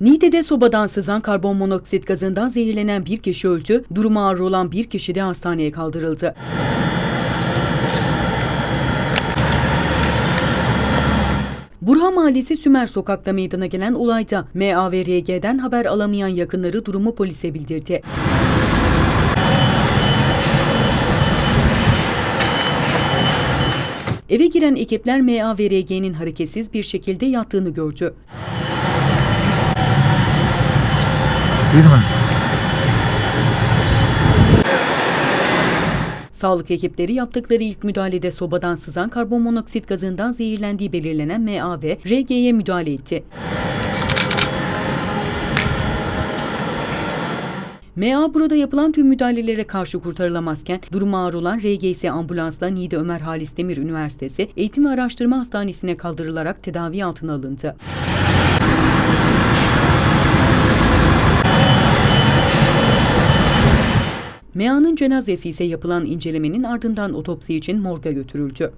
Niğde'de sobadan sızan karbon monoksit gazından zehirlenen bir kişi öldü, durumu ağır olan bir kişi de hastaneye kaldırıldı. Burhan Mahallesi Sümer Sokak'ta meydana gelen olayda MA ve RG'den haber alamayan yakınları durumu polise bildirdi. Eve giren ekipler MA ve RG'nin hareketsiz bir şekilde yattığını gördü. Değil mi? Sağlık ekipleri yaptıkları ilk müdahalede sobadan sızan karbon monoksit gazından zehirlendiği belirlenen MA ve RG'ye müdahale etti. MA burada yapılan tüm müdahalelere karşı kurtarılamazken durumu ağır olan RG ise ambulansla Niğde Ömer Halis Demir Üniversitesi Eğitim ve Araştırma Hastanesi'ne kaldırılarak tedavi altına alındı. Mea'nın cenazesi ise yapılan incelemenin ardından otopsi için morga götürüldü.